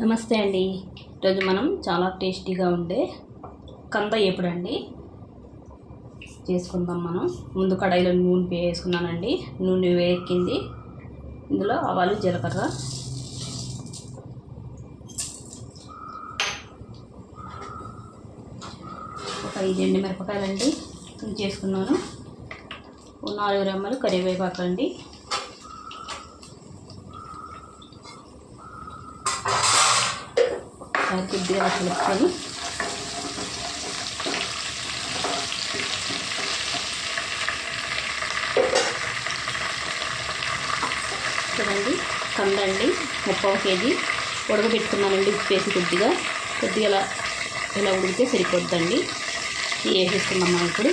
నమస్తే అండి. ఈరోజు మనం చాలా టేస్టీగా ఉండే కంద ఎప్పుడు అండి. చేసుకుందాం మనం. ముందు కడాయిలో నూనె వేసుకున్నానండి. నూనె వేయక్కింది ఇందులో ఆవాలు జీలకర్ర. ఒక ఐదు ఎండు మిరపకాయలండి. చేసుకున్నాను. నాలుగు రెమ్మలు కరివేపాకు అండి ఒకసారి కొద్దిగా కలుపుకొని చూడండి కందండి ముప్పావు కేజీ. ఉడకబెట్టుకున్నానండి ఉప్పు వేసి కొద్దిగా. కొద్దిగా ఇలా ఇలా ఉడికితే సరిపోద్దండి. ఇవి వేసేసుకున్నాం మనం ఇప్పుడు.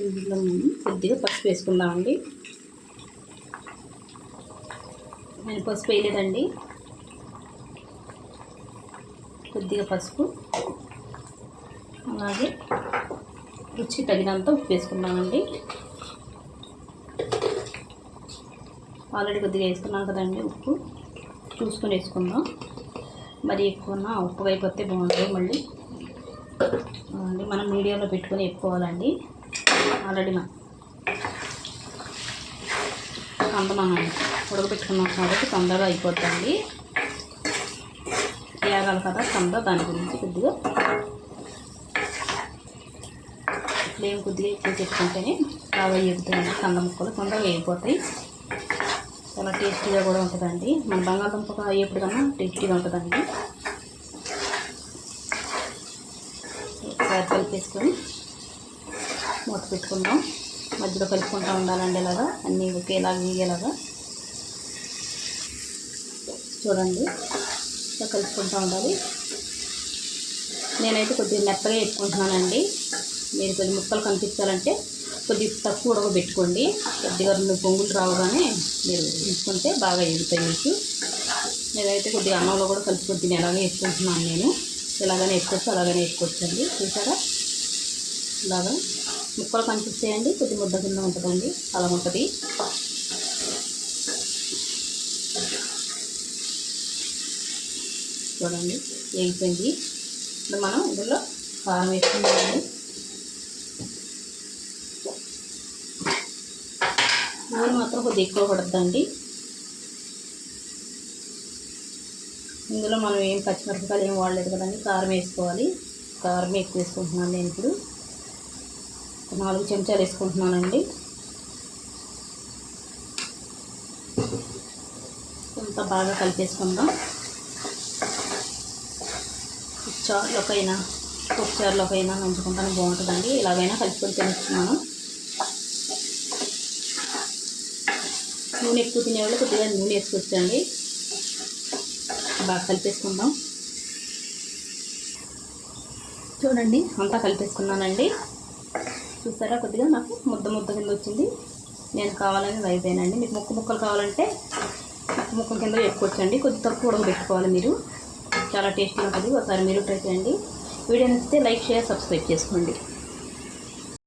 ఇందులో కొద్దిగా పసుపు వేసుకుందామండి. నేను పసుపు వేయలేదండి. కొద్దిగా పసుపు. అలాగే రుచి తగినంత ఉప్పు వేసుకున్నామండి ఆల్రెడీ కొద్దిగా వేసుకున్నాం కదండి ఉప్పు. చూసుకొని వేసుకుందాం. మరి ఎక్కువ ఉప్పు అయిపోతే బాగుంటుంది మళ్ళీ. మనం మీడియంలో పెట్టుకొని వేసుకోవాలండి ఆల్రెడీ మనం కంద మనం ఉడకబెట్టుకున్నాం కాబట్టి తొందరగా అయిపోతుంది వేయాలి కదా కంద దాని గురించి కొద్దిగా. ఫ్లేమ్ కొద్దిగా ఎక్కువ చెప్పుకుంటేనే బాగా ఎగుతుంది కంద ముక్కలు తొందరగా వేగిపోతాయి చాలా టేస్టీగా కూడా ఉంటుందండి. మన బంగాళదుంప అయ్యేప్పుడు కన్నా టేస్టీగా ఉంటుందండి. ఒకసారి కలిపేసుకొని మూత పెట్టుకుందాం మధ్యలో కలుపుకుంటూ ఉండాలండి ఇలాగా అన్నీ ఒకేలాగా వేగేలాగా చూడండి. ఇలా కలుపుకుంటూ ఉండాలి. నేనైతే కొద్దిగా మెత్తగా పెట్టుకుంటున్నానండి మీరు కొద్ది ముక్కలు కనిపించాలంటే కొద్దిగా తక్కువ ఉడకబెట్టుకోండి. కొద్దిగా రెండు పొంగులు రావగానే మీరు తీసుకుంటే బాగా ఎగుతాయి మీకు నేనైతే కొద్దిగా అన్నంలో కూడా కలిసి కొద్దిగా ఎలాగే వేసుకుంటున్నాను నేను. ఇలాగనే వేసుకోవచ్చు అలాగనే వేసుకోవచ్చండి. చూసారా? ఇలాగా. ముక్కలు కనిపిస్తాయండి. కొద్ది ముద్ద కింద ఉంటుందండి. అలా ఉంటుంది. చూడండి వేగిపోయింది ఇప్పుడు మనం ఇందులో కారం వేసుకుందామండి. నూనె మాత్రం కొద్దిగా ఎక్కువ పడుతుందండి ఇందులో మనం ఏం పచ్చిమిరపకాయలు ఏం వాడలేదు కదండి. కారం వేసుకోవాలి. కారం ఎక్కువ వేసుకుంటున్నాను నేను ఇప్పుడు. నాలుగు చెంచాలు వేసుకుంటున్నానండి. కొంత బాగా కలిపేసుకుందాం. చారులోకైనా పప్పు చారులోకైనా నంచుకుంటాను బాగుంటుందండి. ఇలాగైనా కలుపుకొని తినేస్తున్నాను నూనె ఎక్కువ తినేవాళ్ళు కొద్దిగా నూనె వేసుకొచ్చండి బాగా కలిపేసుకుందాం. చూడండి అంతా కలిపేసుకున్నానండి. చూసారా? కొద్దిగా నాకు ముద్ద ముద్ద కింద వచ్చింది. నేను కావాలని అయిపోయానండి మీకు ముక్క ముక్కలు కావాలంటే ముక్క ముక్కల కింద పెట్టుకోవచ్చండి కొద్ది తక్కువ ఉడకబెట్టుకోవాలి మీరు. చాలా టేస్టీగా ఉంటుంది. ఒకసారి మీరు ట్రై చేయండి. వీడియో నచ్చితే లైక్ షేర్ సబ్స్క్రైబ్ చేసుకోండి.